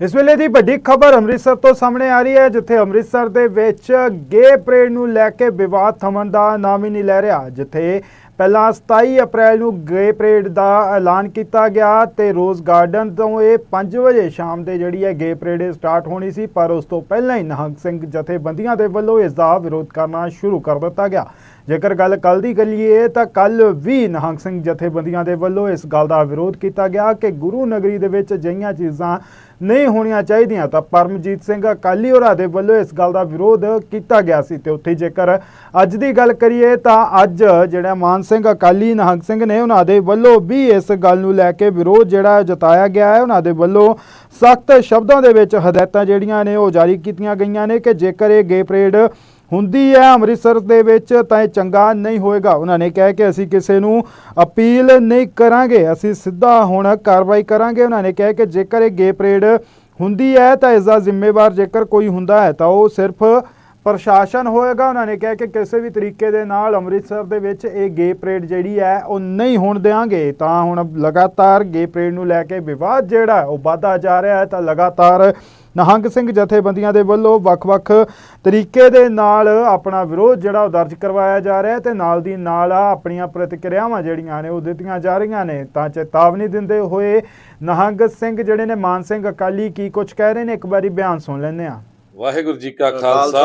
ਇਸ ਵੇਲੇ ਦੀ ਵੱਡੀ ਖਬਰ ਅੰਮ੍ਰਿਤਸਰ ਤੋਂ ਸਾਹਮਣੇ ਆ ਰਹੀ ਹੈ, ਜਿੱਥੇ ਅੰਮ੍ਰਿਤਸਰ ਦੇ ਵਿੱਚ ਗੇ ਪਰੇਡ ਨੂੰ ਲੈ ਕੇ ਵਿਵਾਦ ਥਮਣ ਦਾ ਨਾਮ ਹੀ ਨਹੀਂ ਲੈ ਰਿਹਾ। ਜਿੱਥੇ ਪਹਿਲਾਂ 27 ਅਪ੍ਰੈਲ ਨੂੰ ਗੇ ਪਰੇਡ ਦਾ ਐਲਾਨ ਕੀਤਾ ਗਿਆ ਤੇ ਰੋਜ਼ ਗਾਰਡਨ ਤੋਂ ਇਹ 5 ਵਜੇ ਸ਼ਾਮ ਦੇ ਜਿਹੜੀ ਹੈ ਗੇ ਪਰੇਡ ਸਟਾਰਟ ਹੋਣੀ ਸੀ, ਪਰ ਉਸ ਤੋਂ ਪਹਿਲਾਂ ਹੀ ਨਿਹੰਗ ਸਿੰਘ ਜਥੇਬੰਦੀਆਂ ਦੇ ਵੱਲੋਂ ਇਸ ਦਾ ਵਿਰੋਧ ਕਰਨਾ ਸ਼ੁਰੂ ਕਰ ਦਿੱਤਾ ਗਿਆ। ਜੇਕਰ ਗੱਲ ਕੱਲ ਦੀ ਕਰੀਏ ਤਾਂ ਕੱਲ ਵੀ ਨਿਹੰਗ ਸਿੰਘ ਜਥੇਬੰਦੀਆਂ ਦੇ ਵੱਲੋਂ ਇਸ ਗੱਲ ਦਾ ਵਿਰੋਧ ਕੀਤਾ ਗਿਆ ਕਿ ਗੁਰੂ ਨਗਰੀ ਦੇ ਵਿੱਚ ਅਜਿਹੀਆਂ ਚੀਜ਼ਾਂ ਨਹੀਂ ਹੋਣੀਆਂ ਚਾਹੀਦੀਆਂ ਤਾਂ ਪਰਮਜੀਤ ਸਿੰਘ ਅਕਾਲੀ ਹੋਰਾਂ ਦੇ ਵੱਲੋਂ ਇਸ ਗੱਲ ਦਾ ਵਿਰੋਧ ਕੀਤਾ ਗਿਆ ਸੀ ਤੇ ਉੱਥੇ ਜੇਕਰ ਅੱਜ ਦੀ ਗੱਲ ਕਰੀਏ ਤਾਂ ਅੱਜ ਜਿਹੜਾ ਮਾਨ ਸਿੰਘ ਅਕਾਲੀ ਨਿਹੰਗ ਸਿੰਘ ਨੇ ਉਹਨਾਂ ਦੇ ਵੱਲੋਂ ਵੀ ਇਸ ਗੱਲ ਨੂੰ ਲੈ ਕੇ ਵਿਰੋਧ ਜਿਹੜਾ ਜਤਾਇਆ ਗਿਆ ਹੈ, ਉਹਨਾਂ ਦੇ ਵੱਲੋਂ ਸਖਤ ਸ਼ਬਦਾਂ ਦੇ ਵਿੱਚ ਹਦਾਇਤਾਂ ਜਿਹੜੀਆਂ ਨੇ ਉਹ ਜਾਰੀ ਕੀਤੀਆਂ ਗਈਆਂ ਨੇ ਕਿ ਜੇਕਰ ਇਹ ਗੇ ਪਰੇਡ ਹੁੰਦੀ ਹੈ ਅੰਮ੍ਰਿਤਸਰ ਦੇ ਵਿੱਚ, ਤਾਂ ਇਹ ਚੰਗਾ ਨਹੀਂ ਹੋਏਗਾ। ਉਹਨਾਂ ਨੇ ਕਿਹਾ ਕਿ ਅਸੀਂ ਕਿਸੇ ਨੂੰ ਅਪੀਲ ਨਹੀਂ ਕਰਾਂਗੇ। ਅਸੀਂ ਸਿੱਧਾ ਹੁਣ ਕਾਰਵਾਈ ਕਰਾਂਗੇ। ਉਹਨਾਂ ਨੇ ਕਿਹਾ ਕਿ ਜੇਕਰ ਇਹ ਗੇ ਪਰੇਡ ਹੁੰਦੀ ਹੈ, ਤਾਂ ਇਸ ਦਾ ਜ਼ਿੰਮੇਵਾਰ ਜੇਕਰ ਕੋਈ ਹੁੰਦਾ ਹੈ, ਤਾਂ ਉਹ ਸਿਰਫ ਪ੍ਰਸ਼ਾਸਨ ਹੋਏਗਾ। ਉਹਨਾਂ ਨੇ ਕਿਹਾ ਕਿ ਕਿਸੇ ਵੀ ਤਰੀਕੇ ਦੇ ਨਾਲ ਅੰਮ੍ਰਿਤਸਰ ਦੇ ਵਿੱਚ ਇਹ ਗੇ ਪਰੇਡ ਜਿਹੜੀ ਹੈ, ਉਹ ਨਹੀਂ ਹੋਣ ਦੇਵਾਂਗੇ ਤਾਂ ਹੁਣ ਲਗਾਤਾਰ ਗੇ ਪਰੇਡ ਨੂੰ ਲੈ ਕੇ ਵਿਵਾਦ ਜਿਹੜਾ ਉਹ ਵਧਦਾ ਜਾ ਰਿਹਾ ਹੈ। ਤਾਂ ਲਗਾਤਾਰ ਨਿਹੰਗ ਸਿੰਘ ਜਥੇਬੰਦੀਆਂ ਦੇ ਵੱਲੋਂ ਵੱਖ-ਵੱਖ ਤਰੀਕੇ ਦੇ ਨਾਲ ਆਪਣਾ ਵਿਰੋਧ ਜਿਹੜਾ ਉਹ ਦਰਜ ਕਰਵਾਇਆ ਜਾ ਰਿਹਾ ਹੈ ਤੇ ਨਾਲ ਦੀ ਨਾਲ ਆ ਆਪਣੀਆਂ ਪ੍ਰਤੀਕਿਰਿਆਵਾਂ ਜਿਹੜੀਆਂ ਨੇ ਉਹ ਦਿੱਤੀਆਂ ਜਾ ਰਹੀਆਂ ਨੇ। ਤਾਂ ਚੇਤਾਵਨੀ ਦਿੰਦੇ ਹੋਏ ਨਿਹੰਗ ਸਿੰਘ ਜਿਹੜੇ ਨੇ ਮਾਨ ਸਿੰਘ ਅਕਾਲੀ ਕੀ ਕੁਝ ਕਹਿ ਰਹੇ ਨੇ? ਇੱਕ ਵਾਰੀ ਬਿਆਨ ਸੁਣ ਲੈਂਦੇ ਆ ਵਾਹਿਗੁਰੂ ਜੀ ਕਾ ਖਾਲਸਾ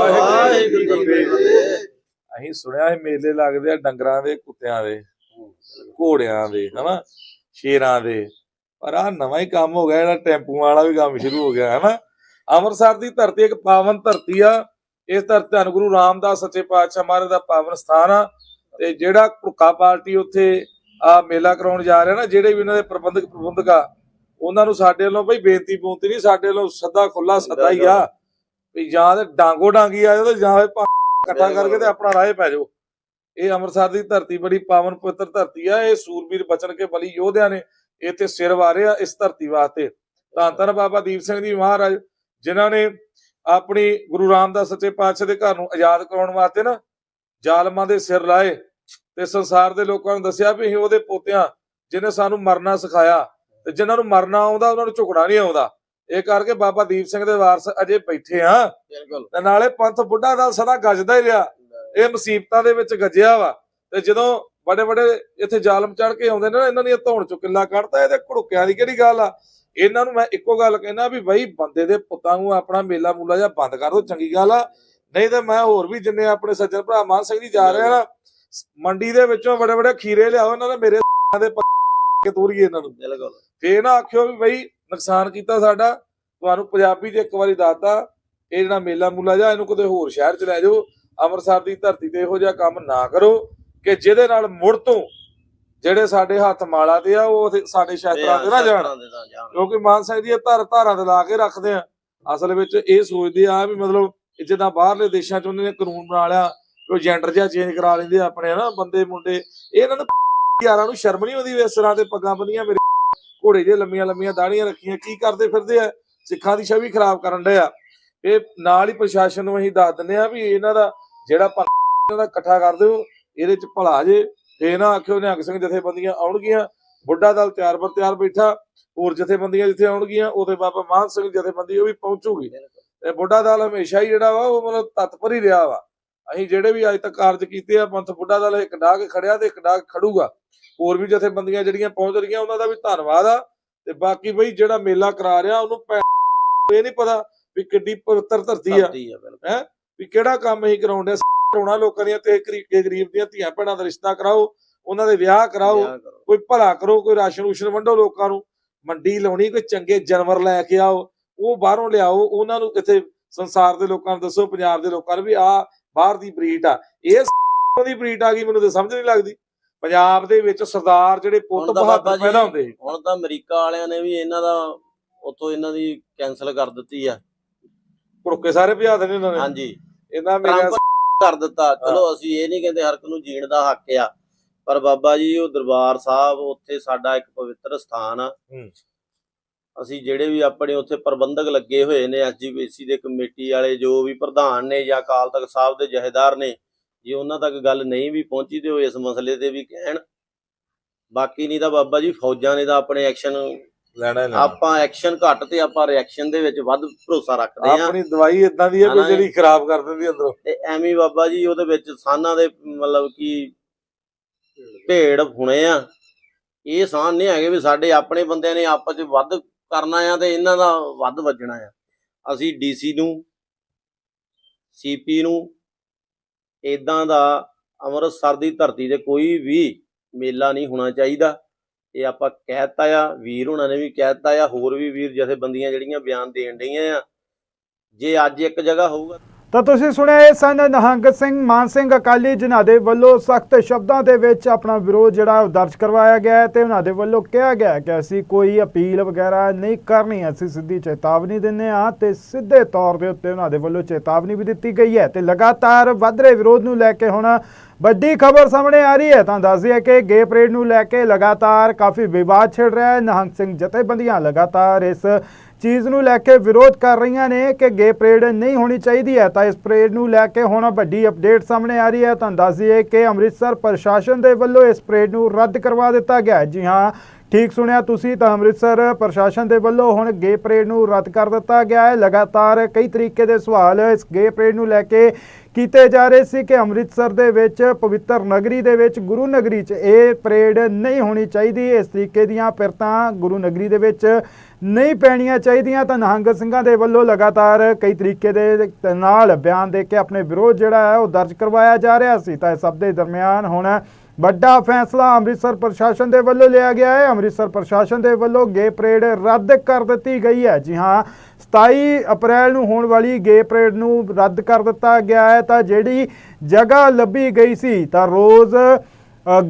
ਵਾਹਿਗੁਰੂ ਜੀ ਕੀ ਫਤਿਹ। ਅਸੀਂ ਸੁਣਿਆ ਇਹ ਮੇਲੇ ਲੱਗਦੇ ਆ ਡੰਗਰਾਂ ਦੇ ਕੁੱਤਿਆਂ ਦੇ ਘੋੜਿਆਂ ਦੇ ਹਨਾ? ਸ਼ੇਰਾਂ ਦੇ। ਪਰ ਆ ਨਵਾਂ ਹੀ ਕੰਮ ਹੋ ਗਿਆ ਜਿਹੜਾ ਟੈਂਪੂਆਂ ਵਾਲਾ ਵੀ ਕੰਮ ਸ਼ੁਰੂ ਹੋ ਗਿਆ ਹਨਾ? ਅੰਮ੍ਰਿਤਸਰ ਦੀ ਧਰਤੀ ਇੱਕ ਪਾਵਨ ਧਰਤੀ ਆ ਇਸ ਧਰਤੀ ਧੰਨ ਗੁਰੂ ਰਾਮਦਾਸ ਸੱਚੇ ਪਾਤਸ਼ਾਹ ਮਹਾਰਾਜ ਦਾ ਪਾਵਨ ਸਥਾਨ ਆ ਤੇ ਜਿਹੜਾ ਭੁੱਖਾ ਪਾਰਟੀ ਉੱਥੇ ਆ ਮੇਲਾ ਕਰਾਉਣ ਜਾ ਰਿਹਾ ਨਾ ਜਿਹੜੇ ਵੀ ਉਹਨਾਂ ਦੇ ਪ੍ਰਬੰਧਕ ਪ੍ਰਬੰਧਕ ਆ ਉਹਨਾਂ ਨੂੰ ਸਾਡੇ ਵੱਲੋਂ ਬਈ ਬੇਨਤੀ ਬੂਨਤੀ ਨਹੀਂ ਸਾਡੇ ਵੱਲੋਂ ਸੱਦਾ ਖੁੱਲਾ ਸੱਦਾ ਹੀ ਆ ਵੀ ਜਾਂ ਤੇ ਡਾਂਗੋ ਡਾਂਗੀ ਆ ਜਾਓ ਤੇ ਜਾਂ ਇਕੱਠਾ ਕਰਕੇ ਤੇ ਆਪਣਾ ਰਾਹ ਪੈ ਜਾਓ। ਇਹ ਅੰਮ੍ਰਿਤਸਰ ਦੀ ਧਰਤੀ ਬੜੀ ਪਾਵਨ ਪਵਿੱਤਰ ਧਰਤੀ ਆ ਇਹ ਸੂਰਬੀਰ ਬਚਨ ਕੇ ਬਲੀ ਯੋਧਿਆਂ ਨੇ ਇੱਥੇ ਸਿਰ ਵਾਰੇ ਆ ਇਸ ਧਰਤੀ ਵਾਸਤੇ। ਧੰਨ ਧੰਨ ਬਾਬਾ ਦੀਪ ਸਿੰਘ ਜੀ ਮਹਾਰਾਜ ਜਿਨ੍ਹਾਂ ਨੇ ਆਪਣੀ ਗੁਰੂ ਰਾਮਦਾਸ ਸੱਚੇ ਪਾਤਸ਼ਾਹ ਦੇ ਘਰ ਨੂੰ ਆਜ਼ਾਦ ਕਰਾਉਣ ਵਾਸਤੇ ਨਾ ਜ਼ਾਲਮਾਂ ਦੇ ਸਿਰ ਲਾਏ ਤੇ ਸੰਸਾਰ ਦੇ ਲੋਕਾਂ ਨੂੰ ਦੱਸਿਆ ਵੀ ਅਸੀਂ ਉਹਦੇ ਪੋਤਿਆਂ ਜਿਨੇ ਸਾਨੂੰ ਮਰਨਾ ਸਿਖਾਇਆ ਤੇ ਜਿਨ੍ਹਾਂ ਨੂੰ ਮਰਨਾ ਆਉਂਦਾ ਉਹਨਾਂ ਨੂੰ ਝੁਕਣਾ ਨਹੀਂ ਆਉਂਦਾ। ਇਹ ਕਰਕੇ ਬਾਬਾ ਦੀਪ ਸਿੰਘ ਦੇ ਵਾਰਸ ਅਜੇ ਬੈਠੇ ਆ। ਬਿਲਕੁਲ। ਤੇ ਨਾਲੇ ਪੰਥ ਬੁੱਢਾ ਦਲ ਸਦਾ ਗੱਜਦਾ ਹੀ ਰਿਹਾ। ਇਹ ਮੁਸੀਬਤਾਂ ਦੇ ਵਿੱਚ ਗੱਜਿਆ ਵਾ। ਤੇ ਜਦੋਂ ਬੜੇ ਬੜੇ ਇੱਥੇ ਜ਼ਾਲਮ ਚੜ ਕੇ ਆਉਂਦੇ ਨੇ ਨਾ ਇਹਨਾਂ ਦੀਆਂ ਧੌਣ ਚੋਂ ਕਿੱਲਾ ਕੱਢਦਾ ਇਹਦੇ ਘੜੁੱਕਿਆਂ ਦੀ ਕਿਹੜੀ ਗੱਲ ਆ? ਇਹਨਾਂ ਨੂੰ ਮੈਂ ਇੱਕੋ ਗੱਲ ਕਹਿਣਾ ਵੀ ਬਈ ਬੰਦੇ ਦੇ ਪੁੱਤਾਂ ਨੂੰ ਆਪਣਾ ਮੇਲਾ ਮੂਲਾ ਜਾਂ ਬੰਦ ਕਰ ਦੋ ਚੰਗੀ ਗੱਲ ਆ। ਨਹੀਂ ਤੇ ਮੈਂ ਹੋਰ ਵੀ ਜਿੰਨੇ ਆਪਣੇ ਸੱਜਣ ਭਰਾ ਮਾਨ ਸਿੰਘ ਜੀ ਜਾ ਰਹੇ ਆ ਨਾ ਮੰਡੀ ਦੇ ਵਿੱਚੋਂ ਬੜੇ ਬੜੇ ਖੀਰੇ ਲਿਆਓ ਇਹਨਾਂ ਦੇ ਮੇਰੇ ਦੇ ਕੇ ਤੋਰੀਏ ਇਹਨਾਂ ਨੂੰ। ਬਿਲਕੁਲ। ਫੇਰ ਨਾ ਆਖਿਓ ਵੀ ਬਈ ਨੁਕਸਾਨ ਕੀਤਾ ਸਾਡਾ ਤੁਹਾਨੂੰ ਪੰਜਾਬੀ 'ਚ ਇੱਕ ਵਾਰੀ ਦੱਸਤਾ ਇਹ ਜਿਹੜਾ ਮੇਲਾ ਮੂਲਾ ਜਾਂ ਇਹਨੂੰ ਕਿਤੇ ਹੋਰ ਸ਼ਹਿਰ 'ਚ ਲੈ ਜਾਓ ਅੰਮ੍ਰਿਤਸਰ ਦੀ ਧਰਤੀ ਤੇ ਇਹੋ ਜਿਹਾ ਕੰਮ ਨਾ ਕਰੋ। ਕਿ ਜਿਹਦੇ ਨਾਲ ਮੁੜ ਤੋਂ ਜਿਹੜੇ ਸਾਡੇ ਹੱਥ ਮਾਲਾ ਤੇ ਆ ਉਹ ਸਾਡੇ ਸ਼ਾਸਤਰਾਂ ਤੇ ਨਾ ਜਾਣ। ਕਿਉਂਕਿ ਮਾਨ ਸਿੰਘ ਜੀ ਇਹ ਧਰ ਧਾਰਾਂ ਤੇ ਲਾ ਕੇ ਰੱਖਦੇ ਆ। ਅਸਲ ਵਿੱਚ ਇਹ ਸੋਚਦੇ ਆ ਵੀ ਮਤਲਬ ਜਿੱਦਾਂ ਬਾਹਰਲੇ ਦੇਸ਼ਾਂ 'ਚ ਉਹਨਾਂ ਨੇ ਕਾਨੂੰਨ ਬਣਾ ਲਿਆ ਕੋਈ ਜੈਂਡਰ ਜਿਹਾ ਚੇਂਜ ਕਰਾ ਲੈਂਦੇ ਆਪਣੇ ਹਨਾ ਬੰਦੇ ਮੁੰਡੇ। ਇਹ ਇਹਨਾਂ ਨੂੰ ਯਾਰਾਂ ਨੂੰ ਸ਼ਰਮ ਨਹੀਂ ਆਉਂਦੀ ਵੀ ਇਸ ਤਰ੍ਹਾਂ ਦੇ ਪੱਗਾਂ ਬੰਨੀਆਂ ਮੇਰੇ ਘੋੜੇ ਜੇ ਲੰਮੀਆਂ ਲੰਮੀਆਂ ਦਾੜੀਆਂ ਰੱਖੀਆਂ ਕੀ ਕਰਦੇ ਫਿਰਦੇ ਆ? ਸਿੱਖਾਂ ਦੀ ਛਵੀ ਖਰਾਬ ਕਰਨ ਡਏ ਆ। ਇਹ ਨਾਲ ਹੀ ਪ੍ਰਸ਼ਾਸਨ ਨੂੰ ਅਸੀਂ ਦੱਸ ਦਿੰਦੇ ਆ ਵੀ ਇਹਨਾਂ ਦਾ ਜਿਹੜਾ ਇਹਨਾਂ ਦਾ ਇਕੱਠਾ ਕਰ ਦਿਓ। ਇਹਦੇ ਚ ਭਲਾ ਜੇ ਤੇ ਨਾ ਆਖਿਓ ਨਿਹੰਗ ਸਿੰਘ ਜਥੇਬੰਦੀਆਂ ਆਉਣਗੀਆਂ। ਬੁੱਢਾ ਦਲ ਤਿਆਰ ਬਰ ਤਿਆਰ ਬੈਠਾ ਹੋਰ ਜਥੇਬੰਦੀਆਂ ਜਿੱਥੇ ਆਉਣਗੀਆਂ ਉਹਦੇ ਬਾਬਾ ਮਾਨ ਸਿੰਘ ਜਥੇਬੰਦੀ ਉਹ ਵੀ ਪਹੁੰਚੂਗੀ। ਤੇ ਬੁੱਢਾ ਦਲ ਹਮੇਸ਼ਾ ਹੀ ਜਿਹੜਾ ਵਾ ਉਹ ਮਤਲਬ ਤਤਪਰ ਹੀ ਰਿਹਾ ਵਾ। ਅਸੀਂ ਜਿਹੜੇ ਵੀ ਅੱਜ ਤੱਕ ਕਾਰਜ ਕੀਤੇ ਆ ਪੰਥ ਬੁੱਢਾ ਦਲ ਇੱਕ ਡਾਗ ਖੜਿਆ ਤੇ ਇੱਕ ਡਾਗ ਖੜੂਗਾ। ਹੋਰ ਵੀ ਜਥੇਬੰਦੀਆਂ ਜਿਹੜੀਆਂ ਪਹੁੰਚ ਰਹੀਆਂ ਉਹਨਾਂ ਦਾ ਵੀ ਧੰਨਵਾਦ ਆ। ਤੇ ਬਾਕੀ ਬਈ ਜਿਹੜਾ ਮੇਲਾ ਕਰਾ ਰਿਹਾ ਉਹਨੂੰ ਇਹ ਨਹੀਂ ਪਤਾ ਵੀ ਕਿੱਡੀ ਪਵਿੱਤਰ ਧਰਤੀ ਆ। ਬਿਲਕੁਲ। ਵੀ ਕਿਹੜਾ ਕੰਮ ਅਸੀਂ ਕਰਾਉਂਦੇ ਕਰਾਉਣਾ ਲੋਕਾਂ ਦੀਆਂ ਤੇ ਗਰੀਬ ਗਰੀਬ ਦੀਆਂ ਧੀਆਂ ਭੈਣਾਂ ਦਾ ਰਿਸ਼ਤਾ ਕਰਾਓ ਉਹਨਾਂ ਦੇ ਵਿਆਹ ਕਰਾਓ ਵਿਆਹ ਕਰੋ। ਕੋਈ ਭਲਾ ਕਰੋ ਕੋਈ ਰਾਸ਼ਨ ਰੂਸ਼ਨ ਵੰਡੋ ਲੋਕਾਂ ਨੂੰ ਮੰਡੀ ਲਾਉਣੀ ਕੋਈ ਚੰਗੇ ਜਾਨਵਰ ਲੈ ਕੇ ਆਓ ਉਹ ਬਾਹਰੋਂ ਲਿਆਓ ਉਹਨਾਂ ਨੂੰ ਕਿਤੇ ਸੰਸਾਰ ਦੇ ਲੋਕਾਂ ਨੂੰ ਦੱਸੋ ਪੰਜਾਬ ਦੇ ਲੋਕਾਂ ਨੂੰ ਵੀ ਆ ਬਾਹਰ ਦੀ ਬਰੀਡ ਆ। ਇਹ ਦੀ ਬਰੀਡ ਆ ਗਈ ਮੈਨੂੰ ਤਾਂ ਸਮਝ ਨਹੀਂ ਲੱਗਦੀ। ਪੰਜਾਬ ਦੇ ਵਿੱਚ ਸਰਦਾਰ ਜਿਹੜੇ ਪੁੱਤ ਹੁਣ ਤਾਂ ਬਾਬਾ ਬਹਾਦਰ ਜੀ- ਪੈਦਾ ਹੁੰਦੇ ਸੀ। ਹੁਣ ਤਾਂ ਅਮਰੀਕਾ ਵਾਲਿਆਂ ਨੇ ਵੀ ਇਹਨਾਂ ਦਾ ਉਤੋਂ ਇਹਨਾਂ ਦੀ ਕੈਨਸਲ ਕਰ ਦਿੱਤੀ ਆ। ਭੁੜਕੇ ਸਾਰੇ ਭਜਾ ਦੇਣੇ ਉਹਨਾਂ ਨੇ। ਹਾਂਜੀ। ਇਹਨਾਂ ਮੇਰੇ ਟਰੰਪ ਕਰ ਦਿੱਤਾ। ਚਲੋ ਅਸੀਂ ਇਹ ਨਹੀਂ ਕਹਿੰਦੇ ਹਰ ਇੱਕ ਨੂੰ ਜੀਣ ਦਾ ਹੱਕ ਆ ਪਰ ਬਾਬਾ ਜੀ ਉਹ ਦਰਬਾਰ ਸਾਹਿਬ ਉੱਥੇ ਸਾਡਾ ਇੱਕ ਪਵਿੱਤਰ ਸਥਾਨ ਆ। ਅਸੀਂ ਜਿਹੜੇ ਵੀ ਆਪਣੇ ਉੱਥੇ ਪ੍ਰਬੰਧਕ ਲੱਗੇ ਹੋਏ ਨੇ ਐਸਜੀਪੀਸੀ ਦੇ ਕਮੇਟੀ ਵਾਲੇ ਜੋ ਵੀ ਪ੍ਰਧਾਨ ਨੇ ਜਾਂ ਅਕਾਲ ਤਖਤ ਸਾਹਿਬ ਦੇ ਜਹੇਦਾਰ ਨੇ ਜੇ ਉਹਨਾਂ ਤੱਕ ਗੱਲ ਨਹੀਂ ਵੀ ਪਹੁੰਚੀ ਤੇ ਉਹ ਇਸ ਮਸਲੇ ਤੇ ਵੀ ਕਹਿਣ। ਬਾਕੀ ਨਹੀਂ ਤਾਂ ਬਾਬਾ ਜੀ ਫੌਜਾਂ ਨੇ ਤਾਂ ਆਪਣੇ ਐਕਸ਼ਨ ਲੈਣਾ ਹੀ ਲੈਣਾ। ਆਪਾਂ ਐਕਸ਼ਨ ਘੱਟ ਤੇ ਆਪਾਂ ਰਿਐਕਸ਼ਨ ਦੇ ਵਿੱਚ ਵੱਧ ਭਰੋਸਾ ਰੱਖਦੇ ਆ ਆਪਣੀ ਦਵਾਈ ਇਦਾਂ ਦੀ ਹੈ ਨਾ ਜਿਹੜੀ ਖਰਾਬ ਕਰ ਦਿੰਦੀ ਅੰਦਰੋਂ। ਤੇ ਐਵੇਂ ਬਾਬਾ ਜੀ ਉਹਦੇ ਵਿੱਚ ਸਾਨਾਂ ਦੇ ਮਤਲਬ ਕਿ ਭੇੜ ਹੁਣੇ ਆ। ਇਹ ਸਾਨ ਨਹੀਂ ਹੈਗੇ ਵੀ ਸਾਡੇ ਆਪਣੇ ਬੰਦਿਆਂ ਨੇ ਆਪਸ ਚ ਵੱਧ ਕਰਨਾ ਆ ਤੇ ਇਹਨਾਂ ਦਾ ਵੱਧ ਵੱਜਣਾ ਆ। ਅਸੀਂ ਡੀਸੀ ਨੂੰ ਸੀਪੀ ਨੂੰ ਇਦਾਂ ਦਾ ਅੰਮ੍ਰਿਤਸਰ ਦੀ ਧਰਤੀ ਤੇ ਕੋਈ ਵੀ ਮੇਲਾ ਨਹੀਂ ਹੋਣਾ ਚਾਹੀਦਾ। ਇਹ ਆਪਾਂ ਕਹਿਤਾ ਆ, ਵੀਰ ਹੁਣਾਂ ਨੇ ਵੀ ਕਹਿਤਾ ਆ, ਹੋਰ ਵੀ ਵੀਰ ਜਥੇਬੰਦੀਆਂ ਜਿਹੜੀਆਂ ਬਿਆਨ ਦੇਣ ਡਈਆਂ ਆ। ਜੇ ਅੱਜ ਇੱਕ ਜਗ੍ਹਾ ਹੋਊਗਾ ਤਾਂ ਤੁਸੀਂ ਸੁਣਿਆ ਇਹ ਸਨ, ਨਿਹੰਗ ਸਿੰਘ, ਮਾਨ ਸਿੰਘ ਅਕਾਲੀ, ਜਿਨ੍ਹਾਂ ਦੇ ਵੱਲੋਂ ਸਖਤ ਸ਼ਬਦਾਂ ਦੇ ਵਿੱਚ ਆਪਣਾ ਵਿਰੋਧ ਜਿਹੜਾ ਦਰਜ ਕਰਵਾਇਆ ਗਿਆ ਤੇ ਉਹਨਾਂ ਦੇ ਵੱਲੋਂ ਕਿਹਾ ਗਿਆ ਕਿ ਅਸੀਂ ਕੋਈ ਅਪੀਲ ਵਗੈਰਾ ਨਹੀਂ ਕਰਨੀ, ਅਸੀਂ ਸਿੱਧੀ ਚੇਤਾਵਨੀ ਦਿੰਨੇ ਆ ਤੇ ਸਿੱਧੇ ਤੌਰ ਦੇ ਉੱਤੇ ਉਹਨਾਂ ਦੇ ਵੱਲੋਂ ਚੇਤਾਵਨੀ ਵੀ ਦਿੱਤੀ ਗਈ ਹੈ ਤੇ ਲਗਾਤਾਰ ਵੱਧ ਰਹੇ ਵਿਰੋਧ ਨੂੰ ਲੈ ਕੇ ਹੁਣ ਵੱਡੀ ਖਬਰ ਸਾਹਮਣੇ ਆ ਰਹੀ ਹੈ, ਤਾਂ ਦੱਸ ਦਈਏ ਕਿ ਗੇ ਪਰੇਡ ਨੂੰ ਲੈ ਕੇ ਲਗਾਤਾਰ ਕਾਫੀ ਵਿਵਾਦ ਛਿੜ ਰਿਹਾ ਹੈ। ਨਿਹੰਗ ਸਿੰਘ ਜਥੇਬੰਦੀਆਂ ਲਗਾਤਾਰ ਇਸ ਚੀਜ਼ ਨੂੰ ਲੈ ਕੇ ਵਿਰੋਧ ਕਰ ਰਹੀਆਂ ਨੇ ਕਿ ਗੇ ਪਰੇਡ ਨਹੀਂ ਹੋਣੀ ਚਾਹੀਦੀ ਹੈ। ਤਾਂ ਇਸ ਪਰੇਡ ਨੂੰ ਲੈ ਕੇ ਹੁਣ ਵੱਡੀ ਅਪਡੇਟ ਸਾਹਮਣੇ ਆ ਰਹੀ ਹੈ। ਤਾਂ ਦੱਸ ਦਈਏ ਕਿ ਅੰਮ੍ਰਿਤਸਰ ਪ੍ਰਸ਼ਾਸਨ ਦੇ ਵੱਲੋਂ ਇਸ ਪਰੇਡ ਨੂੰ ਰੱਦ ਕਰਵਾ ਦਿੱਤਾ ਗਿਆ ਜੀ ਹਾਂ ਠੀਕ ਸੁਣਿਆ ਤੁਸੀਂ ਤਾਂ ਅੰਮ੍ਰਿਤਸਰ ਪ੍ਰਸ਼ਾਸਨ ਦੇ ਵੱਲੋਂ ਹੁਣ ਗੇ ਪਰੇਡ ਨੂੰ ਰੱਦ ਕਰ ਦਿੱਤਾ ਗਿਆ ਹੈ। ਲਗਾਤਾਰ ਕਈ ਤਰੀਕੇ ਦੇ ਸਵਾਲ ਇਸ ਗੇ ਪਰੇਡ ਨੂੰ ਲੈ ਕੇ ਕੀਤੇ ਜਾ ਰਹੇ ਸੀ ਕਿ ਅੰਮ੍ਰਿਤਸਰ ਦੇ ਵਿੱਚ, ਪਵਿੱਤਰ ਨਗਰੀ ਦੇ ਵਿੱਚ, ਗੁਰੂ ਨਗਰੀ 'ਚ ਇਹ ਪਰੇਡ ਨਹੀਂ ਹੋਣੀ ਚਾਹੀਦੀ। ਇਸ ਤਰੀਕੇ ਦੀਆਂ ਪਿਰਤਾਂ ਗੁਰੂ ਨਗਰੀ ਦੇ ਵਿੱਚ ਨਹੀਂ ਪੈਣੀਆਂ ਚਾਹੀਦੀਆਂ। ਤਾਂ ਨਿਹੰਗ ਸਿੰਘਾਂ ਦੇ ਵੱਲੋਂ ਲਗਾਤਾਰ ਕਈ ਤਰੀਕੇ ਦੇ ਨਾਲ ਬਿਆਨ ਦੇ ਕੇ ਆਪਣੇ ਵਿਰੋਧ ਜਿਹੜਾ ਹੈ ਉਹ ਦਰਜ ਕਰਵਾਇਆ ਜਾ ਰਿਹਾ ਸੀ। ਤਾਂ ਇਸ ਸਭ ਦੇ ਦਰਮਿਆਨ ਹੁਣ ਵੱਡਾ ਫੈਸਲਾ ਅੰਮ੍ਰਿਤਸਰ ਪ੍ਰਸ਼ਾਸਨ ਦੇ ਵੱਲੋਂ ਲਿਆ ਗਿਆ ਹੈ। ਅੰਮ੍ਰਿਤਸਰ ਪ੍ਰਸ਼ਾਸਨ ਦੇ ਵੱਲੋਂ ਗੇ ਪਰੇਡ ਰੱਦ ਕਰ ਦਿੱਤੀ ਗਈ ਹੈ। ਜੀ ਹਾਂ 27 ਅਪ੍ਰੈਲ ਨੂੰ ਹੋਣ ਵਾਲੀ ਗੇ ਪਰੇਡ ਨੂੰ ਰੱਦ ਕਰ ਦਿੱਤਾ ਗਿਆ ਹੈ। ਤਾਂ ਜਿਹੜੀ ਜਗ੍ਹਾ ਲੱਭੀ ਗਈ ਸੀ, ਤਾਂ ਰੋਜ਼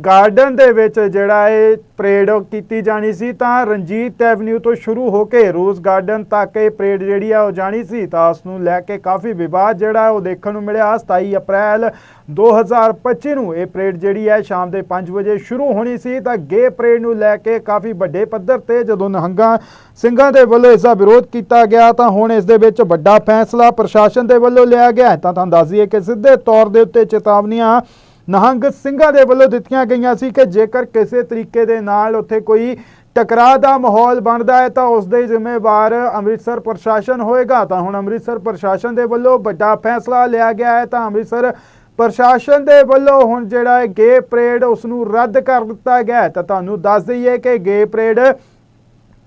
ਗਾਰਡਨ ਦੇ ਵਿੱਚ ਜਿਹੜਾ ਇਹ ਪਰੇਡ ਕੀਤੀ ਜਾਣੀ ਸੀ, ਤਾਂ ਰਣਜੀਤ ਐਵਨਿਊ ਤੋਂ ਸ਼ੁਰੂ ਹੋ ਕੇ ਰੋਜ਼ ਗਾਰਡਨ ਤੱਕ ਇਹ ਪਰੇਡ ਜਿਹੜੀ ਆ ਉਹ ਜਾਣੀ ਸੀ, ਤਾਂ ਉਸ ਨੂੰ ਲੈ ਕੇ ਕਾਫੀ ਵਿਵਾਦ ਜਿਹੜਾ ਉਹ ਦੇਖਣ ਨੂੰ ਮਿਲਿਆ। 27 ਅਪ੍ਰੈਲ 2025 ਨੂੰ ਇਹ ਪਰੇਡ ਜਿਹੜੀ ਹੈ ਸ਼ਾਮ ਦੇ 5 ਵਜੇ ਸ਼ੁਰੂ ਹੋਣੀ ਸੀ, ਤਾਂ ਗੇ ਪਰੇਡ ਨੂੰ ਲੈ ਕੇ ਕਾਫੀ ਵੱਡੇ ਪੱਧਰ ਤੇ ਜਦੋਂ ਨਿਹੰਗਾਂ ਸਿੰਘਾਂ ਦੇ ਵੱਲੋਂ ਇਸ ਦਾ ਵਿਰੋਧ ਕੀਤਾ ਗਿਆ, ਤਾਂ ਹੁਣ ਇਸ ਦੇ ਵਿੱਚ ਵੱਡਾ ਫੈਸਲਾ ਪ੍ਰਸ਼ਾਸਨ ਦੇ ਵੱਲੋਂ ਲਿਆ ਗਿਆ ਤਾਂ ਤੁਹਾਨੂੰ ਦੱਸ ਦਈਏ ਕਿ ਸਿੱਧੇ ਤੌਰ ਦੇ ਉੱਤੇ ਚੇਤਾਵਨੀਆਂ ਨਹੰਗ ਸਿੰਘਾਂ ਦੇ ਵੱਲੋਂ ਦਿੱਤੀਆਂ ਗਈਆਂ ਸੀ ਕਿ ਜੇਕਰ ਕਿਸੇ ਤਰੀਕੇ ਦੇ ਨਾਲ ਉੱਥੇ ਕੋਈ ਟਕਰਾਅ ਦਾ ਮਾਹੌਲ ਬਣਦਾ ਹੈ ਤਾਂ ਉਸ ਦੇ ਜ਼ਿੰਮੇਵਾਰ ਅੰਮ੍ਰਿਤਸਰ ਪ੍ਰਸ਼ਾਸਨ ਹੋਏਗਾ। ਤਾਂ ਹੁਣ ਅੰਮ੍ਰਿਤਸਰ ਪ੍ਰਸ਼ਾਸਨ ਦੇ ਵੱਲੋਂ ਵੱਡਾ ਫੈਸਲਾ ਲਿਆ ਗਿਆ ਹੈ ਤਾਂ ਅੰਮ੍ਰਿਤਸਰ ਪ੍ਰਸ਼ਾਸਨ ਦੇ ਵੱਲੋਂ ਹੁਣ ਜਿਹੜਾ ਹੈ ਗੇ ਪਰੇਡ ਉਸ ਨੂੰ ਰੱਦ ਕਰ ਦਿੱਤਾ ਗਿਆ ਹੈ। ਤਾਂ ਤੁਹਾਨੂੰ ਦੱਸ ਦਈਏ ਕਿ ਗੇ ਪਰੇਡ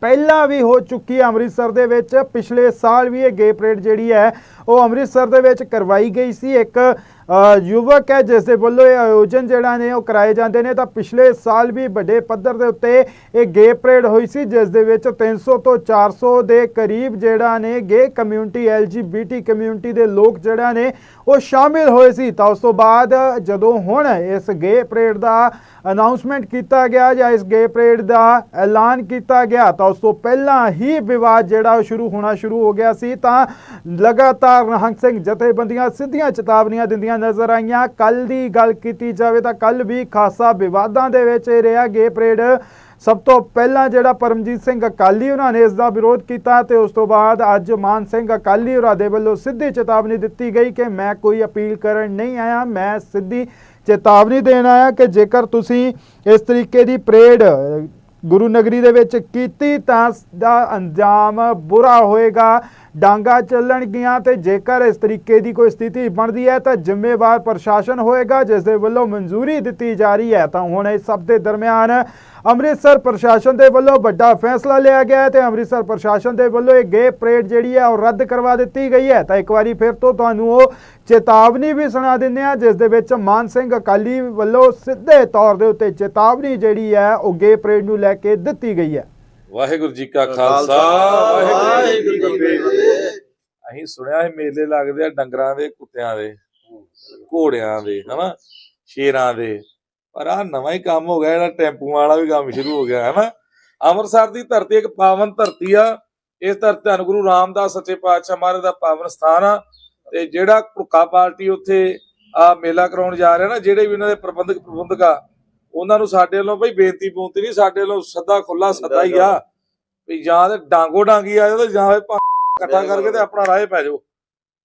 ਪਹਿਲਾਂ ਵੀ ਹੋ ਚੁੱਕੀ ਹੈ ਅੰਮ੍ਰਿਤਸਰ ਦੇ ਵਿੱਚ। ਪਿਛਲੇ ਸਾਲ ਵੀ ਇਹ ਗੇ ਪਰੇਡ ਜਿਹੜੀ ਹੈ ਉਹ ਅੰਮ੍ਰਿਤਸਰ ਦੇ ਵਿੱਚ ਕਰਵਾਈ ਗਈ ਸੀ। ਇੱਕ ਯੁਵਕ ਹੈ, ਜਿਸ ਦੇ ਵੱਲੋਂ ਇਹ ਆਯੋਜਨ ਜਿਹੜਾ ਨੇ ਉਹ ਕਰਾਏ ਜਾਂਦੇ ਨੇ। ਤਾਂ ਪਿਛਲੇ ਸਾਲ ਵੀ ਵੱਡੇ ਪੱਧਰ ਦੇ ਉੱਤੇ ਇਹ ਗੇ ਪਰੇਡ ਹੋਈ ਸੀ, ਜਿਸ ਦੇ ਵਿੱਚ 300 ਤੋਂ 400 ਦੇ ਕਰੀਬ ਜਿਹੜਾ ਨੇ ਗੇ ਕਮਿਊਨਿਟੀ ਐਲਜੀਬੀਟੀ ਕਮਿਊਨਿਟੀ ਦੇ ਲੋਕ ਜਿਹੜਾ ਨੇ ਉਹ ਸ਼ਾਮਿਲ ਹੋਏ ਸੀ। ਤਾਂ ਉਸ ਤੋਂ ਬਾਅਦ ਜਦੋਂ ਹੁਣ ਇਸ ਗੇ ਪਰੇਡ ਦਾ ਅਨਾਉਂਸਮੈਂਟ ਕੀਤਾ ਗਿਆ ਜਾਂ ਇਸ ਗੇ ਪਰੇਡ ਦਾ ਐਲਾਨ ਕੀਤਾ ਗਿਆ, ਤਾਂ ਉਸ ਤੋਂ ਪਹਿਲਾਂ ਹੀ ਵਿਵਾਦ ਜਿਹੜਾ ਉਹ ਸ਼ੁਰੂ ਹੋਣਾ ਸ਼ੁਰੂ ਹੋ ਗਿਆ ਸੀ। ਤਾਂ ਲਗਾਤਾਰ ਨਿਹੰਗ ਸਿੰਘ ਜਥੇਬੰਦੀਆਂ ਸਿੱਧੀਆਂ ਚੇਤਾਵਨੀਆਂ ਦਿੰਦੀਆਂ ਨਜ਼ਰ ਆਈਆਂ। ਕੱਲ ਦੀ ਗੱਲ ਕੀਤੀ ਜਾਵੇ ਤਾਂ ਕੱਲ ਵੀ ਖਾਸਾ ਵਿਵਾਦਾਂ ਦੇ ਵਿੱਚ ਇਹ ਰਿਹਾ ਗੇ ਪਰੇਡ ਸਭ ਤੋਂ ਪਹਿਲਾਂ ਜਿਹੜਾ ਪਰਮਜੀਤ ਸਿੰਘ ਅਕਾਲੀ ਉਹਨਾਂ ਨੇ ਇਸ ਦਾ ਵਿਰੋਧ ਕੀਤਾ ਤੇ ਉਸ ਤੋਂ ਬਾਅਦ ਅੱਜ ਮਾਨ ਸਿੰਘ ਅਕਾਲੀ ਹੋਰਾਂ ਦੇ ਵੱਲੋਂ ਸਿੱਧੀ ਚੇਤਾਵਨੀ ਦਿੱਤੀ ਗਈ ਕਿ ਮੈਂ ਕੋਈ ਅਪੀਲ ਕਰਨ ਨਹੀਂ ਆਇਆ। ਮੈਂ ਸਿੱਧੀ ਚੇਤਾਵਨੀ ਦੇਣ ਆਇਆ ਕਿ ਜੇਕਰ ਤੁਸੀਂ ਇਸ ਤਰੀਕੇ ਦੀ ਪਰੇਡ ਗੁਰੂ ਨਗਰੀ ਦੇ ਵਿੱਚ ਕੀਤੀ ਤਾਂ ਦਾ ਅੰਜਾਮ ਬੁਰਾ ਹੋਏਗਾ। ਡਾਂਗਾ ਚੱਲਣਗੀਆਂ ਤੇ ਜੇਕਰ ਇਸ ਤਰੀਕੇ ਦੀ ਕੋਈ ਸਥਿਤੀ ਬਣਦੀ ਹੈ ਤਾਂ ਜ਼ਿੰਮੇਵਾਰ ਪ੍ਰਸ਼ਾਸਨ ਹੋਏਗਾ, ਜਿਸ ਦੇ ਵੱਲੋਂ ਮਨਜ਼ੂਰੀ ਦਿੱਤੀ ਜਾ ਰਹੀ ਹੈ। ਤਾਂ ਹੁਣ ਇਸ ਸਭ ਦੇ ਦਰਮਿਆਨ ਅੰਮ੍ਰਿਤਸਰ ਪ੍ਰਸ਼ਾਸਨ ਦੇ ਵੱਲੋਂ ਵੱਡਾ ਫੈਸਲਾ ਲਿਆ ਗਿਆ ਹੈ ਤੇ ਅੰਮ੍ਰਿਤਸਰ ਪ੍ਰਸ਼ਾਸਨ ਦੇ ਵੱਲੋਂ ਇਹ ਗੇ ਪਰੇਡ ਜਿਹੜੀ ਹੈ ਉਹ ਰੱਦ ਕਰਵਾ ਦਿੱਤੀ ਗਈ ਹੈ। ਤਾਂ ਇੱਕ ਵਾਰੀ ਫਿਰ ਤੋਂ ਤੁਹਾਨੂੰ ਉਹ ਚੇਤਾਵਨੀ ਵੀ ਸੁਣਾ ਦਿੰਦੇ ਆ ਜਿਸ ਦੇ ਵਿੱਚ ਮਾਨ ਸਿੰਘ ਅਕਾਲੀ ਵੱਲੋਂ ਸਿੱਧੇ ਤੌਰ ਦੇ ਉੱਤੇ ਚੇਤਾਵਨੀ ਜਿਹੜੀ ਹੈ ਉਹ ਗੇ ਪਰੇਡ ਨੂੰ ਲੈ ਕੇ ਦਿੱਤੀ ਗਈ ਹੈ। ਵਾਹਿਗੁਰੂ ਜੀ ਕਾ ਖਾਲਸਾ ਵਾਹਿਗੁਰੂ ਜੀ ਕੀ ਫਤਿਹ। ਅਸੀਂ ਸੁਣਿਆ ਇਹ ਮੇਲੇ ਲੱਗਦੇ ਆ ਡੰਗਰਾਂ ਦੇ ਕੁੱਤਿਆਂ ਦੇ ਘੋੜਿਆਂ ਦੇ ਹਨਾ? ਸ਼ੇਰਾਂ ਦੇ। ਪਰ ਆ ਨਵਾਂ ਹੀ ਕੰਮ ਹੋ ਗਿਆ ਜਿਹੜਾ ਟੈਂਪੂਆਂ ਵਾਲਾ ਵੀ ਕੰਮ ਸ਼ੁਰੂ ਹੋ ਗਿਆ ਹਨਾ? ਅੰਮ੍ਰਿਤਸਰ ਦੀ ਧਰਤੀ ਇੱਕ ਪਾਵਨ ਧਰਤੀ ਆ। ਇਸ ਧਰਤੀ ਧੰਨ ਗੁਰੂ ਰਾਮਦਾਸ ਸੱਚੇ ਪਾਤਸ਼ਾਹ ਮਹਾਰਾਜ ਦਾ ਪਾਵਨ ਸਥਾਨ ਆ। ਤੇ ਜਿਹੜਾ ਭੁੱਖਾ ਪਾਰਟੀ ਉੱਥੇ ਆ ਮੇਲਾ ਕਰਾਉਣ ਜਾ ਰਿਹਾ ਨਾ ਜਿਹੜੇ ਵੀ ਉਹਨਾਂ ਦੇ ਪ੍ਰਬੰਧਕ ਪ੍ਰਬੰਧਕ ਉਹਨਾਂ ਨੂੰ ਸਾਡੇ ਵੱਲੋਂ ਬਈ ਬੇਨਤੀ ਬੂਨਤੀ ਨਹੀਂ ਸਾਡੇ ਵੱਲੋਂ ਸੱਦਾ ਖੁੱਲਾ ਸੱਦਾ ਹੀ ਆ। ਵੀ ਜਾਂ ਤੇ ਡਾਂਗੋ ਡਾਂਗੀ ਆ ਜਾਓ ਤੇ ਜਾਂ ਭਾ- ਇਕੱਠਾ ਕਰਕੇ ਤੇ ਆਪਣਾ ਰਾਹ ਪੈ ਜਾਓ।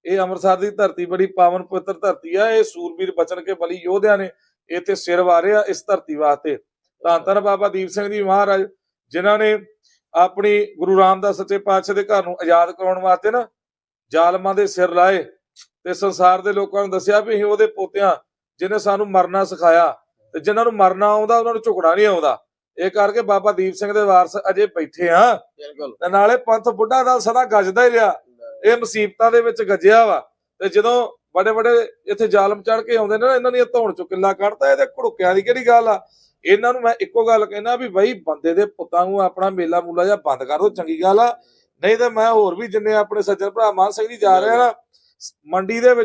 ਇਹ ਅੰਮ੍ਰਿਤਸਰ ਦੀ ਧਰਤੀ ਬੜੀ ਪਾਵਨ ਪਵਿੱਤਰ ਧਰਤੀ ਆ ਇਹ ਸੂਰਬੀਰ ਬਚਨ ਕੇ ਬਲੀ ਯੋਧਿਆਂ ਨੇ ਇੱਥੇ ਸਿਰ ਵਾਰਿਆ ਇਸ ਧਰਤੀ ਵਾਸਤੇ। ਧੰਨ ਧੰਨ ਬਾਬਾ ਦੀਪ ਸਿੰਘ ਜੀ ਮਹਾਰਾਜ ਜਿਨ੍ਹਾਂ ਨੇ ਆਪਣੀ ਗੁਰੂ ਰਾਮਦਾਸ ਸੱਚੇ ਪਾਤਸ਼ਾਹ ਦੇ ਘਰ ਨੂੰ ਆਜ਼ਾਦ ਕਰਾਉਣ ਵਾਸਤੇ ਨਾ ਜ਼ਾਲਮਾਂ ਦੇ ਸਿਰ ਲਾਏ ਤੇ ਸੰਸਾਰ ਦੇ ਲੋਕਾਂ ਨੂੰ ਦੱਸਿਆ ਵੀ ਅਸੀਂ ਉਹਦੇ ਪੋਤਿਆਂ ਜਿਹਨੇ ਸਾਨੂੰ ਮਰਨਾ ਸਿਖਾਇਆ। ਤੇ ਜਿਨ੍ਹਾਂ ਨੂੰ ਮਰਨਾ ਆਉਂਦਾ ਉਹਨਾਂ ਨੂੰ ਝੁਕਣਾ ਨਹੀਂ ਆਉਂਦਾ। ਇਹ ਕਰਕੇ ਬਾਬਾ ਦੀਪ ਸਿੰਘ ਦੇ ਵਾਰਸ ਅਜੇ ਬੈਠੇ ਆ। ਬਿਲਕੁਲ। ਤੇ ਨਾਲੇ ਪੰਥ ਬੁੱਢਾ ਨਾਲ ਸਦਾ ਗੱਜਦਾ ਹੀ ਰਿਹਾ। ਇਹ ਮੁਸੀਬਤਾਂ ਦੇ ਵਿੱਚ ਗੱਜਿਆ ਵਾ। ਤੇ ਜਦੋਂ ਬੜੇ ਬੜੇ ਇੱਥੇ ਜ਼ਾਲਮ ਚੜ ਕੇ ਆਉਂਦੇ ਨੇ ਨਾ ਇਹਨਾਂ ਦੀਆਂ ਧੌਣ ਚੋਂ ਕਿੱਲਾ ਕੱਢਦਾ ਇਹਦੇ ਘੜੁੱਕਿਆਂ ਦੀ ਕਿਹੜੀ ਗੱਲ ਆ? ਇਹਨਾਂ ਨੂੰ ਮੈਂ ਇੱਕੋ ਗੱਲ ਕਹਿਣਾ ਵੀ ਬਈ ਬੰਦੇ ਦੇ ਪੁੱਤਾਂ ਨੂੰ ਆਪਣਾ ਮੇਲਾ ਮੂਲਾ ਜਾਂ ਬੰਦ ਕਰ ਦੋ ਚੰਗੀ ਗੱਲ ਆ। ਨਹੀਂ ਤੇ ਮੈਂ ਹੋਰ ਵੀ ਜਿੰਨੇ ਆਪਣੇ ਸੱਜਣ ਭਰਾ ਮਾਨ ਸਿੰਘ ਜੀ ਜਾ ਰਹੇ ਆ ਨਾ ਮੰਡੀ ਦੇ ਵਿੱਚ